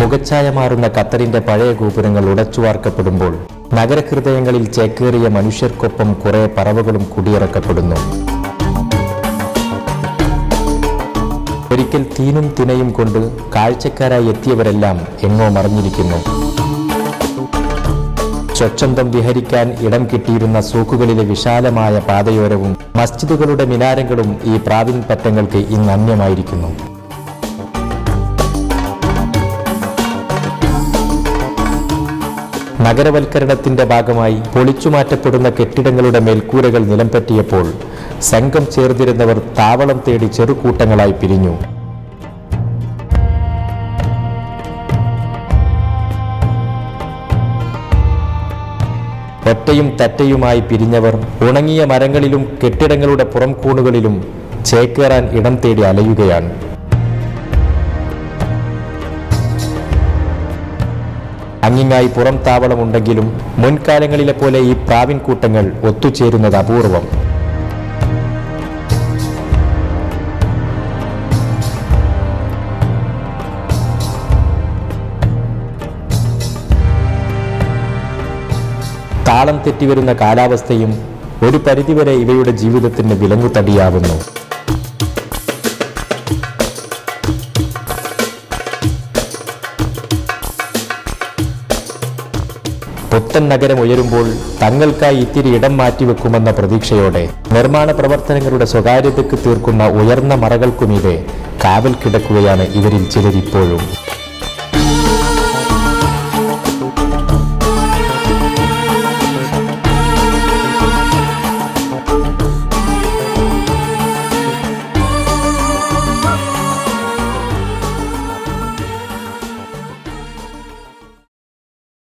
മുഖച്ഛായ മാറുന്ന ഖത്തറിന്റെ പഴയ ഗോപുരങ്ങൾ ഉടച്ചുവാർക്കപ്പെടുമ്പോൾ നഗരഹൃദയങ്ങളിൽ ചേക്കേറിയ മനുഷ്യർക്കൊപ്പം കുറേ പറവകളും കുടിയിറക്കപ്പെടുന്നു. ഒരിക്കൽ തീനും തിനയും കൊണ്ട് കാഴ്ചക്കാരായി എത്തിയവരെല്ലാം എങ്ങോ മറിഞ്ഞിരിക്കുന്നു. സ്വച്ഛന്തം വിഹരിക്കാൻ ഇടം കിട്ടിയിരുന്ന സൂക്കുകളിലെ വിശാലമായ പാതയോരവും മസ്ജിദുകളുടെ മിനാരങ്ങളും ഈ പ്രാവിൻ പറ്റങ്ങൾക്ക് ഇന്ന് അന്യമായിരിക്കുന്നു. നഗരവൽക്കരണത്തിന്റെ ഭാഗമായി പൊളിച്ചുമാറ്റപ്പെടുന്ന കെട്ടിടങ്ങളുടെ മേൽക്കൂരകൾ നിലംപറ്റിയപ്പോൾ സംഘം ചേർന്നിരുന്നവർ താവളം തേടി ചെറുകൂട്ടങ്ങളായി പിരിഞ്ഞു. ഒറ്റയും തറ്റയുമായി പിരിഞ്ഞവർ ഉണങ്ങിയ മരങ്ങളിലും കെട്ടിടങ്ങളുടെ പുറംകൂണുകളിലും ചേക്കേറാൻ ഇടം തേടി അലയുകയാണ്. അങ്ങിങ്ങായി പുറം താവളമുണ്ടെങ്കിലും മുൻകാലങ്ങളിലെ പോലെ ഈ പ്രാവിൻകൂട്ടങ്ങൾ ഒത്തുചേരുന്നത് അപൂർവം. താളം തെറ്റിവരുന്ന കാലാവസ്ഥയും ഒരു പരിധിവരെ ഇവയുടെ ജീവിതത്തിന് വിലങ്ങുതടിയാവുന്നു. പുത്തൻ നഗരം ഉയരുമ്പോൾ തങ്ങൾക്കായി ഇത്തിരി ഇടം മാറ്റിവെക്കുമെന്ന പ്രതീക്ഷയോടെ നിർമ്മാണ പ്രവർത്തനങ്ങളുടെ സ്വകാര്യതയ്ക്ക് തീർക്കുന്ന ഉയർന്ന മറകൾക്കുമീതെ കാവൽ കിടക്കുകയാണ് ഇവരിൽ ചിലരിപ്പോഴും.